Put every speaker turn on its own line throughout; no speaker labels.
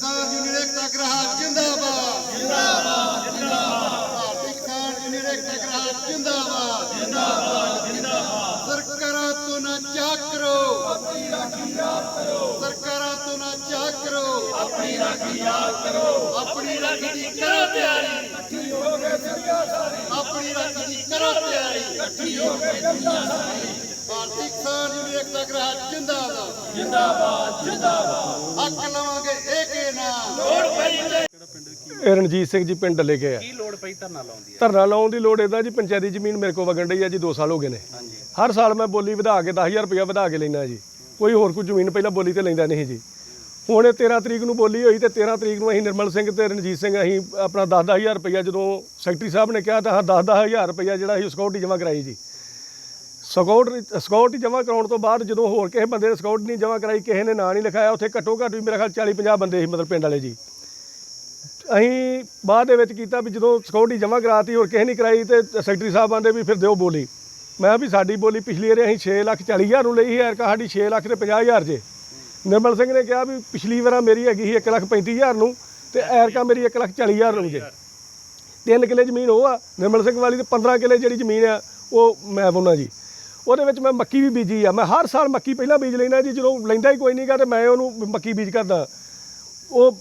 ਕਿਸਾਨ ਯੂਨੀਅਨ ਏਕਤਾ ਗ੍ਰਾਹਕ ਜਿੰਦਾਬਾਦ। ਜਿੰਦਾਬਾਦ ਜਿੰਦਾਬਾਦ ਭਾਰਤੀ ਕਿਸਾਨ ਯੂਨੀਅਨ ਏਕਤਾ ਗ੍ਰਾਹਕ ਜਿੰਦਾਬਾਦ। ਜਿੰਦਾਬਾਦ ਜਿੰਦਾਬਾਦ। ਸਰਕਾਰਾਂ ਤੋਂ ਨਾ ਚਾਹ ਕਰੋ। ਆਪਣੀ ਰਾਖੀ ਆਪ ਕਰੋ। ਸਰਕਾਰਾਂ ਤੋਂ ਨਾ ਚਾਹ ਕਰੋ। ਆਪਣੀ ਰਾਖੀ ਆਪ ਕਰੋ। ਆਪਣੀ ਰਾਖੀ ਦੀ ਕਰੋ ਤਿਆਰੀ। ਇਕੱਠੀ ਹੋ ਕੇ ਆਪਣੀ ਰਾਖੀ ਦੀ ਕਰੋ ਤਿਆਰੀ। ਇਕੱਠੀ ਹੋ ਕੇ ਭਾਰਤੀ ਕਿਸਾਨ ਯੂਨੀਅਨ ਏਕਤਾ ਗ੍ਰਾਹਕ ਜਿੰਦਾਬਾਦ ਹੱਕ ਲਵਾਂਗੇ ਏਕੇ ਨਾਲ
ਇਹ ਰਣਜੀਤ ਸਿੰਘ ਜੀ ਪਿੰਡ ਲੈ ਕੇ ਆ
ਕੀ ਲੋੜ ਪਈ ਧਰਨਾ ਲਾਉਣ ਦੀ?
ਧਰਨਾ ਲਾਉਣ ਦੀ ਲੋੜ ਇਹਦਾ ਜੀ ਪੰਚਾਇਤੀ ਜ਼ਮੀਨ ਮੇਰੇ ਕੋਲ ਵਗਣ ਡਈ ਆ ਜੀ 2 ਸਾਲ ਹੋ ਗਏ ਨੇ। ਹਰ ਸਾਲ ਮੈਂ ਬੋਲੀ ਵਧਾ ਕੇ 10000 ਰੁਪਇਆ ਵਧਾ ਕੇ ਲੈਣਾ ਜੀ। ਕੋਈ ਹੋਰ ਕੋਈ ਜ਼ਮੀਨ ਪਹਿਲਾਂ ਬੋਲੀ ਤੇ ਲੈਂਦਾ ਨਹੀਂ ਜੀ। ਹੁਣ ਇਹ 13 ਤਰੀਕ ਨੂੰ ਬੋਲੀ ਹੋਈ ਤੇ 13 ਤਰੀਕ ਨੂੰ ਅਸੀਂ ਨਿਰਮਲ ਸਿੰਘ ਤੇ ਰਣਜੀਤ ਸਿੰਘ ਅਸੀਂ ਆਪਣਾ 10-10000 ਰੁਪਇਆ ਜਦੋਂ ਸੈਕਟਰੀ ਸਾਹਿਬ ਨੇ ਕਿਹਾ ਤਾਂ ਹਾਂ 10-10000 ਰੁਪਇਆ ਜਿਹੜਾ ਅਸੀਂ ਸਿਕਿਉਰਿਟੀ ਜਮ੍ਹਾਂ ਕਰਾਈ ਜੀ। ਸਿਕਿਉਰਿਟੀ ਸਿਕਿਉਰਿਟੀ ਜਮ੍ਹਾਂ ਕਰਾਉਣ ਤੋਂ ਬਾਅਦ ਜਦੋਂ ਹੋਰ ਕਿਸੇ ਬੰਦੇ ਨੇ ਸਿਕਿਉਰਿਟੀ ਨਹੀਂ ਜਮ੍ਹਾਂ ਕਰਾਈ, ਕਿਸੇ ਨੇ ਨਾਂ ਨਹੀਂ ਲਿਖਾਇਆ, ਉੱਥੇ ਘੱਟੋ ਘੱਟ ਵੀ ਮੇਰਾ ਖਿਆਲ 40-50 ਬੰਦੇ ਸੀ ਮਤਲਬ ਪਿੰਡ ਵਾਲੇ ਜੀ। ਅਸੀਂ ਬਾਅਦ ਦੇ ਵਿੱਚ ਕੀਤਾ ਵੀ ਜਦੋਂ ਸਿਕਿਉਰਿਟੀ ਜਮ੍ਹਾਂ ਕਰਾਤੀ ਹੋਰ ਕਿਸੇ ਨਹੀਂ ਕਰਾਈ ਤੇ ਸੈਕਟਰੀ ਸਾਹਿਬ ਆਂਦੇ ਵੀ ਫਿਰ ਦਿਓ ਬੋਲੀ। ਮੈਂ ਕਿਹਾ ਵੀ ਸਾਡੀ ਬੋਲੀ ਪਿਛਲੀ ਵਾਰ ਅਸੀਂ 6 ਲੱਖ 40 ਹਜ਼ਾਰ ਨੂੰ ਲਈ ਸੀ ਐਰਕਾ ਸਾਡੀ 6 ਲੱਖ ਤੇ 50 ਹਜ਼ਾਰ ਜੇ। ਨਿਰਮਲ ਸਿੰਘ ਨੇ ਕਿਹਾ ਵੀ ਪਿਛਲੀ ਵਾਰ ਮੇਰੀ ਹੈਗੀ ਸੀ 1 ਲੱਖ 35 ਹਜ਼ਾਰ ਨੂੰ ਤੇ ਐਰਕਾ ਮੇਰੀ 1 ਲੱਖ 40 ਹਜ਼ਾਰ ਨੂੰ ਜੇ। ਤਿੰਨ ਕਿੱਲੇ ਜ਼ਮੀਨ ਉਹ ਆ, ਨਿਰਮਲ ਸਿੰਘ ਵਾਲੀ ਤੇ 15 ਕਿੱਲੇ ਜਿਹੜੀ ਜ਼ਮੀਨ ਆ, ਉਹ ਮੈਂ ਬੋਨਾ ਜੀ। ਉਹਦੇ ਵਿੱਚ ਮੈਂ ਮੱਕੀ ਵੀ ਬੀਜੀ ਆ। ਮੈਂ ਹਰ ਸਾਲ ਮੱਕੀ ਪਹਿਲਾਂ ਬੀਜ ਲੈਣਾ ਜੀ ਜਦੋਂ ਲੈਂਦਾ ਹੀ ਕੋਈ ਨਹੀਂਗਾ ਤੇ ਮੈਂ ਉਹਨੂੰ ਮੱਕੀ ਬੀਜ ਕਰਦਾ। ਉਹ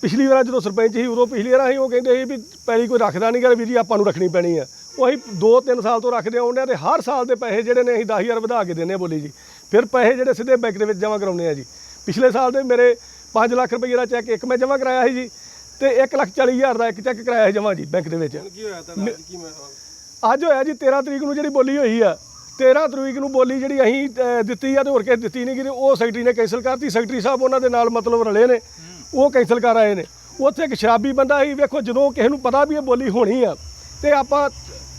ਪਿਛਲੀ ਵਾਰ ਜਦੋਂ ਸਰਪੰਚ ਸੀ ਉਦੋਂ ਪਿਛਲੀ ਵਾਰ ਅਸੀਂ ਉਹ ਕਹਿੰਦੇ ਸੀ ਵੀ ਪੈਲੀ ਕੋਈ ਰੱਖਦਾ ਨਹੀਂ ਗਾ ਜੀ ਆਪਾਂ ਨੂੰ ਰੱਖਣੀ ਪੈਣੀ ਆ। ਉਹ ਅਸੀਂ 2-3 ਸਾਲ ਤੋਂ ਰੱਖਦੇ ਆਉਂਦੇ ਆ ਤੇ ਹਰ ਸਾਲ ਦੇ ਪੈਸੇ ਜਿਹੜੇ ਨੇ ਅਸੀਂ 10000 ਵਧਾ ਕੇ ਆ ਬੋਲੀ ਜੀ। ਫਿਰ ਪੈਸੇ ਜਿਹੜੇ ਸਿੱਧੇ ਬੈਂਕ ਦੇ ਵਿੱਚ ਜਮ੍ਹਾਂ ਕਰਾਉਂਦੇ ਆ ਜੀ। ਪਿਛਲੇ ਸਾਲ ਦੇ ਮੇਰੇ 5 ਲੱਖ ਰੁਪਏ ਦਾ ਚੈੱਕ ਇੱਕ ਮੈਂ ਜਮ੍ਹਾਂ ਕਰਾਇਆ ਸੀ ਜੀ ਤੇ 1 ਲੱਖ 40 ਹਜ਼ਾਰ ਦਾ ਇੱਕ ਚੈੱਕ ਕਰਾਇਆ ਸੀ ਜਮ੍ਹਾਂ ਜੀ ਬੈਂਕ ਦੇ ਵਿੱਚ।
ਕੀ ਹੋਇਆ ਤਾਂ ਅੱਜ ਕੀ ਮੈਂ
ਅੱਜ ਹੋਇਆ ਜੀ 13 ਤਰੀਕ ਨੂੰ ਜਿਹੜੀ ਬੋਲੀ ਹੋਈ ਆ। 13 ਤਰੀਕ ਨੂੰ ਬੋਲੀ ਜਿਹੜੀ ਅਸੀਂ ਅਹ, ਦਿੱਤੀ ਆ ਤੇ ਹੋਰ ਕਿਸੇ ਦਿੱਤੀ ਨਹੀਂ ਗਈ ਤੇ ਉਹ ਸੈਕਟਰੀ ਨੇ ਕੈਂਸਲ ਕਰਤੀ। ਸੈਕਟਰੀ ਸਾਹਿਬ ਉਹਨਾਂ ਦੇ ਨਾਲ ਮਤਲਬ ਰਲੇ ਨੇ। ਉਹ ਕੈਂਸਲ ਕਰ ਆਏ ਨੇ। ਉੱਥੇ ਇੱਕ ਸ਼ਰਾਬੀ ਬੰਦਾ ਸੀ ਵੇਖੋ ਜਦੋਂ ਕਿਸੇ ਨੂੰ ਪਤਾ ਵੀ ਇਹ ਬੋਲੀ ਹੋਣੀ ਆ ਤੇ ਆਪਾਂ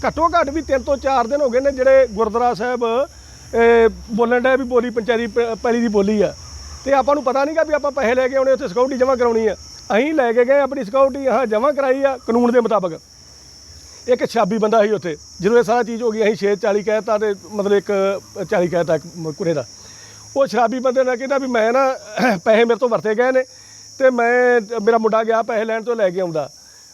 ਘੱਟੋ ਘੱਟ ਵੀ ਤਿੰਨ ਤੋਂ ਚਾਰ ਦਿਨ ਹੋ ਗਏ ਨੇ ਜਿਹੜੇ ਗੁਰਦੁਆਰਾ ਸਾਹਿਬ ਅਹ, ਬੋਲਣ ਡਿਆ ਵੀ ਬੋਲੀ ਪੰਚਾਇਤੀ ਪ- ਪੈਲੀ ਦੀ ਬੋਲੀ ਆ। ਤੇ ਆਪਾਂ ਨੂੰ ਪਤਾ ਨਹੀਂਗਾ ਵੀ ਆਪਾਂ ਪੈਸੇ ਲੈ ਕੇ ਆਉਣੇ ਉੱਥੇ ਸਿਕਿਉਰਿਟੀ ਜਮ੍ਹਾਂ ਕਰਾਉਣੀ ਆ। ਅਸੀਂ ਲੈ ਕੇ ਗਏ ਆਪਣੀ ਸਿਕਿਉਰਿਟੀ ਹਾਂ ਜਮ੍ਹਾਂ ਕਰਾਈ ਆ ਕਾਨੂੰਨ ਦੇ ਮੁਤਾਬਕ। ਇੱਕ ਛਾਬੀ ਬੰਦਾ ਸੀ ਉੱਥੇ ਜਦੋਂ ਇਹ ਸਾਰਾ ਚੀਜ਼ ਹੋ ਗਈ ਅਸੀਂ 640 ਕਹਿਤਾ ਤੇ ਮਤਲਬ ਇੱਕ 40 ਕਹਿਤਾ ਕੁਰੇ ਦਾ। ਉਹ ਸ਼ਰਾਬੀ ਬੰਦੇ ਨੇ ਕਹਿੰਦਾ ਵੀ ਮੈਂ ਨਾ ਪੈਸੇ ਮੇਰੇ ਤੋਂ ਵਰਤੇ ਗਏ ਨੇ ਤੇ ਮੈਂ ਮੇਰਾ ਮੁੰਡਾ ਗਿਆ ਪੈਸੇ ਲੈਣ ਤੋਂ ਲੈ ਕੇ ਆਉਂਦਾ।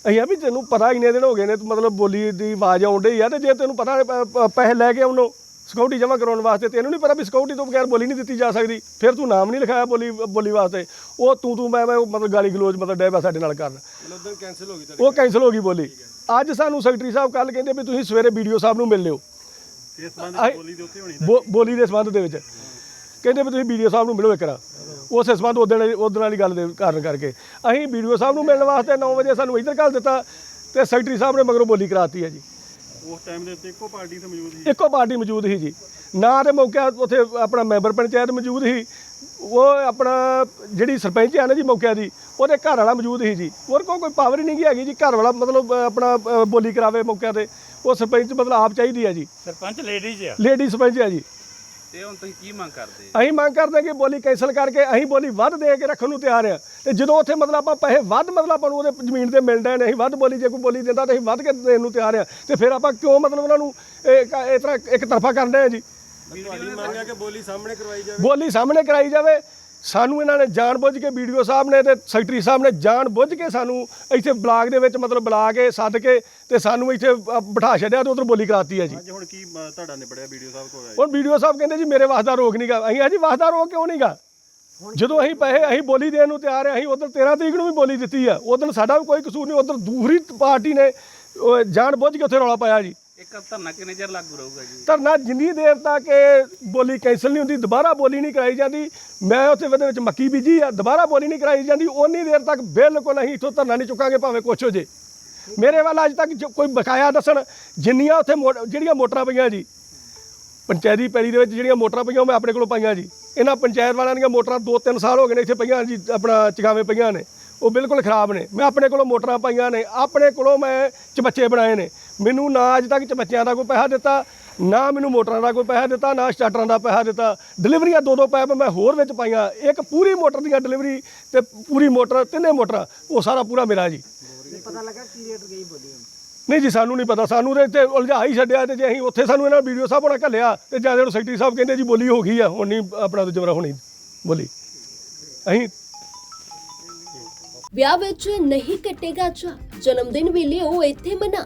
ਅਸੀਂ ਆ ਵੀ ਤੈਨੂੰ ਪਤਾ ਇੰਨੇ ਦਿਨ ਹੋ ਗਏ ਨੇ ਤੂੰ ਮਤਲਬ ਬੋਲੀ ਦੀ ਆਵਾਜ਼ ਆਉਣ ਡਈ ਆ ਤੇ ਜੇ ਤੈਨੂੰ ਪਤਾ ਪੈਸੇ ਲੈ ਕੇ ਆਉਣੋ ਸਿਕਿਉਰਿਟੀ ਜਮ੍ਹਾਂ ਕਰਾਉਣ ਵਾਸਤੇ ਤੈਨੂੰ ਨਹੀਂ ਪਤਾ ਵੀ ਸਿਕਿਉਰਿਟੀ ਤੋਂ ਬਗੈਰ ਬੋਲੀ ਨਹੀਂ ਦਿੱਤੀ ਜਾ ਸਕਦੀ। ਫਿਰ ਤੂੰ ਨਾਮ ਨਹੀਂ ਲਿਖਾਇਆ ਬੋਲੀ ਬੋਲੀ ਵਾਸਤੇ। ਉਹ ਤੂੰ ਤੂੰ ਮੈਂ ਮੈਂ ਮਤਲਬ ਗਾਲੀ ਗਲੋਚ ਮਤਲਬ ਡੈ ਪਿਆ ਸਾਡੇ ਨਾਲ ਕਰਨ।
ਕੈਨਸਲ
ਉਹ ਕੈਂਸਲ ਹੋ ਗਈ ਬੋਲੀ। ਅੱਜ ਸਾਨੂੰ ਸੈਕਟਰੀ ਸਾਹਿਬ ਕੱਲ ਕਹਿੰਦੇ ਵੀ ਤੁਸੀਂ ਸਵੇਰੇ ਵੀਡੀਓ ਸਾਹਿਬ ਨੂੰ ਮਿਲ ਲਿਓ।
ਇਸ ਸੰਬੰਧ
ਆਏ-
ਬੋਲੀ ਦੇ ਉੱਤੇ ਹੋਣੀ
ਬੋ- ਬੋਲੀ ਦੇ ਸੰਬੰਧ ਦੇ ਵਿੱਚ। ਕਹਿੰਦੇ ਵੀ ਤੁਸੀਂ ਵੀਡੀਓ ਸਾਹਿਬ ਨੂੰ ਮਿਲੋ ਇੱਕ ਵਾਰ। ਉਸੇ ਸੰਬੰਧ ਉਹਦੇ ਨਾਲ ਉਹਦੇ ਨਾਲ ਹੀ ਗੱਲ ਦੇ ਕਾਰਨ ਕਰਕੇ। ਅਸੀਂ ਵੀਡੀਓ ਸਾਹਿਬ ਨੂੰ ਮਿਲਣ ਵਾਸਤੇ 9 ਵਜੇ ਸਾਨੂੰ ਇੱਧਰ ਘੱਲ ਦਿੱਤਾ ਤੇ ਸੈਕਟਰੀ ਸਾਹਿਬ ਨੇ ਮਗਰੋਂ ਬੋਲੀ ਕਰਾਤੀ ਹੈ ਜੀ।
ਉਸ ਟਾਈਮ ਦੇ ਉੱਤੇ ਇੱਕੋ ਪਾਰਟੀ ਤੇ ਮੌਜੂਦ ਸੀ।
ਇੱਕੋ ਪਾਰਟੀ ਮੌਜੂਦ ਸੀ ਜੀ। ਨਾ ਦੇ ਮੌਕੇ ਉੱਥੇ ਆਪਣਾ ਮੈਂਬਰ ਪੰਚਾਇਤ ਮੌਜੂਦ ਸੀ। ਉਹ ਆਪਣਾ ਜਿਹੜੀ ਸਰਪੰਚ ਆ ਨਾ ਜੀ ਮੌਕੇ ਦੀ ਉਹਦੇ ਘਰ ਵਾਲਾ ਮੌਜੂਦ ਸੀ ਜੀ। ਹੋਰ ਕੋਲ ਕੋਈ ਪਾਵਰ ਹੀ ਨਹੀਂ ਹੈਗੀ ਜੀ। ਘਰ ਵਾਲਾ ਮਤਲਬ ਆਪਣਾ ਬੋਲੀ ਕਰਾਵੇ ਮੌਕੇ ਤੇ। ਉਹ ਸਰਪੰਚ ਮਤਲਬ ਆਪ ਚਾਹੀਦੀ ਹੈ ਜੀ।
ਸਰਪੰਚ ਲੇਡੀਜ਼ ਆ।
ਲੇਡੀ ਸਰਪੰਚ ਹੈ ਜੀ।
ਤੇ ਹੁਣ ਤੁਸੀਂ ਕੀ ਮੰਗ ਕਰਦੇ?
ਅਸੀਂ ਮੰਗ ਕਰਦੇ ਹਾਂ ਕਿ ਬੋਲੀ ਕੈਂਸਲ ਕਰਕੇ ਅਸੀਂ ਬੋਲੀ ਵੱਧ ਦੇ ਕੇ ਰੱਖਣ ਨੂੰ ਤਿਆਰ ਆ। ਤੇ ਜਦੋਂ ਉੱਥੇ ਮਤਲਬ ਆਪਾਂ ਪੈਸੇ ਵੱਧ ਮਤਲਬ ਆਪਾਂ ਨੂੰ ਉਹਦੇ ਜ਼ਮੀਨ ਤੇ ਮਿਲਦਾ ਨਹੀਂ ਅਸੀਂ ਵੱਧ ਬੋਲੀ ਜੇ ਕੋਈ ਬੋਲੀ ਦਿੰਦਾ ਤਾਂ ਅਸੀਂ ਵੱਧ ਕੇ ਦੇਣ ਨੂੰ ਤਿਆਰ ਆ। ਤੇ ਫਿਰ ਆਪਾਂ ਕਿਉਂ ਮਤਲਬ ਉਹਨਾਂ ਨੂੰ ਇਹ ਕ- ਇਸ ਤਰ੍ਹਾਂ ਇੱਕ ਤਰਫਾ ਕਰਨ ਰਹੇ ਆ ਜੀ।
ਤੁਹਾਡੀ ਮੰਗ ਹੈ ਕਿ ਬੋਲੀ ਸਾਹਮਣੇ ਕਰਵਾਈ ਜਾਵੇ।
ਬੋਲੀ ਸਾਹਮਣੇ ਕਰਾਈ ਜਾਵੇ। ਸਾਨੂੰ ਇਹਨਾਂ ਨੇ ਜਾਣ ਬੁੱਝ ਕੇ ਵੀਡੀਓ ਸਾਹਿਬ ਨੇ ਤੇ ਸੈਕਟਰੀ ਸਾਹਿਬ ਨੇ ਜਾਣ ਬੁੱਝ ਕੇ ਸਾਨੂੰ ਇੱਥੇ ਬਲਾਕ ਦੇ ਵਿੱਚ ਮਤਲਬ ਬੁਲਾ ਕੇ ਸੱਦ ਕੇ ਤੇ ਸਾਨੂੰ ਇੱਥੇ ਅ, ਬਿਠਾ ਛੱਡਿਆ ਤੇ ਉਧਰ ਬੋਲੀ ਕਰਾਤੀ ਹੈ ਜੀ।
ਅੱਜ ਹੁਣ ਕੀ ਅ, ਤੁਹਾਡਾ ਨਿਬੜਿਆ ਵੀਡੀਓ ਸਾਹਿਬ ਕੋਲ?
ਹੁਣ ਵੀਡੀਓ ਸਾਹਿਬ ਕਹਿੰਦੇ ਜੀ ਮੇਰੇ ਵਾਸਤਾ ਰੋਕ ਨਹੀਂਗਾ ਅਸੀਂ ਆ ਜੀ ਵਾਸਤਾ ਰੋਕ ਕਿਉਂ ਨਹੀਂਗਾ ਜਦੋਂ ਅਸੀਂ ਪੈਸੇ ਅਸੀਂ ਬੋਲੀ ਦੇਣ ਨੂੰ ਤਿਆਰ ਆ ਅਸੀਂ ਉਧਰ 13 ਤਰੀਕ ਨੂੰ ਵੀ ਬੋਲੀ ਦਿੱਤੀ ਆ। ਉਦੋਂ ਸਾਡਾ ਵੀ ਕੋਈ ਕਸੂਰ ਨਹੀਂ ਉਧਰ ਦੂਸਰੀ ਪਾਰਟੀ ਨੇ ਜਾਣ ਬੁੱਝ ਕੇ ਉੱਥੇ ਰੌਲਾ ਪਾਇਆ ਜੀ।
ਇੱਕ ਧਰਨਾ ਕਿੰਨੇ ਚਿਰ ਲਾਗੂ ਰਹੂਗਾ ਜੀ?
ਧਰਨਾ ਜਿੰਨੀ ਦੇਰ ਤੱਕ ਇਹ ਬੋਲੀ ਕੈਂਸਲ ਨਹੀਂ ਹੁੰਦੀ, ਦੁਬਾਰਾ ਬੋਲੀ ਨਹੀਂ ਕਰਾਈ ਜਾਂਦੀ, ਮੈਂ ਉੱਥੇ ਉਹਦੇ ਵਿੱਚ ਮੱਕੀ ਬੀਜੀ ਆ, ਦੁਬਾਰਾ ਬੋਲੀ ਨਹੀਂ ਕਰਾਈ ਜਾਂਦੀ ਉਨੀ ਦੇਰ ਤੱਕ ਬਿਲਕੁਲ ਅਸੀਂ ਇੱਥੋਂ ਧਰਨਾ ਨਹੀਂ ਚੁੱਕਾਂਗੇ, ਭਾਵੇਂ ਕੁਛ ਹੋ ਜੇ। ਮੇਰੇ ਵੱਲ ਅੱਜ ਤੱਕ ਜੋ ਕੋਈ ਬਕਾਇਆ ਦੱਸਣ, ਜਿੰਨੀਆਂ ਉੱਥੇ ਮੋ- ਜਿਹੜੀਆਂ ਮੋਟਰਾਂ ਪਈਆਂ ਜੀ, ਪੰਚਾਇਤੀ ਪੈਲੀ ਦੇ ਵਿੱਚ ਜਿਹੜੀਆਂ ਮੋਟਰਾਂ ਪਈਆਂ, ਉਹ ਮੈਂ ਆਪਣੇ ਕੋਲੋਂ ਪਾਈਆਂ ਜੀ। ਇਹਨਾਂ ਪੰਚਾਇਤ ਵਾਲਿਆਂ ਦੀਆਂ ਮੋਟਰਾਂ 2-3 ਸਾਲ ਹੋ ਗਏ ਨੇ ਇੱਥੇ ਪਈਆਂ ਜੀ, ਆਪਣਾ ਚਗਾਵੇਂ ਪਈਆਂ ਨੇ। ਉਹ ਬਿਲਕੁਲ ਖਰਾਬ ਨੇ। ਮੈਂ ਆਪਣੇ ਕੋਲੋਂ ਮੋਟਰਾਂ ਪਾਈਆਂ ਨੇ, ਆਪਣੇ ਕੋਲੋਂ ਮੈਂ ਚਬੱਚੇ ਬਣਾਏ ਨੇ। ਮੈਨੂੰ ਨਾ ਅੱਜ ਤੱਕ ਚਬੱਚਿਆਂ ਦਾ ਕੋਈ ਪੈਸਾ ਦਿੱਤਾ ਨਾ ਮੈਨੂੰ ਮੋਟਰਾਂ ਦਾ ਕੋਈ ਪੈਸਾ ਦਿੱਤਾ ਨਾ ਸਟਾਰਟਰਾਂ ਦਾ ਪੈਸਾ ਦਿੱਤਾ। ਡਿਲੀਵਰੀਆਂ ਦੋ ਦੋ ਪੈਪ ਮੈਂ ਹੋਰ ਵਿੱਚ ਪਾਈਆਂ। ਇੱਕ ਪੂਰੀ ਮੋਟਰ ਦੀਆਂ ਡਿਲੀਵਰੀ ਤੇ ਪੂਰੀ ਮੋਟਰ ਤਿੰਨੇ ਮੋਟਰਾਂ। ਉਹ ਸਾਰਾ ਪੂਰਾ ਮੇਰਾ ਜੀ।
ਪਤਾ ਲੱਗਾ ਕੀ ਰੇਟ ਗਈ ਬੋਲੀ
ਨਹੀਂ ਜੀ ਸਾਨੂੰ ਨਹੀਂ ਪਤਾ। ਸਾਨੂੰ ਤੇ ਇੱਥੇ ਉਲਝਾ ਹੀ ਛੱਡਿਆ ਤੇ ਜੇ ਅਸੀਂ ਉੱਥੇ ਸਾਨੂੰ ਇਹਨਾਂ ਵੀਡੀਓ ਸਾਹਿਬ ਹੋਣਾ ਘੱਲਿਆ ਤੇ ਜਾਂ ਜਦੋਂ ਸੈਕਟਰੀ ਸਾਹਿਬ ਕਹਿੰਦੇ ਜੀ ਬੋਲੀ ਹੋ ਗਈ ਆ। ਹੁਣ ਨਹੀਂ ਆਪਣਾ ਤੇ ਜਮਰਾ ਹੋਣੀ ਬੋਲੀ। ਅਸੀਂ
ਵਿਆਹ ਵਿੱਚ ਨਹੀਂ ਕੱਟੇਗਾ ਚਾ ਜਨਮ ਦਿਨ ਵੀ ਲਿਓ ਇੱਥੇ ਮਨਾ।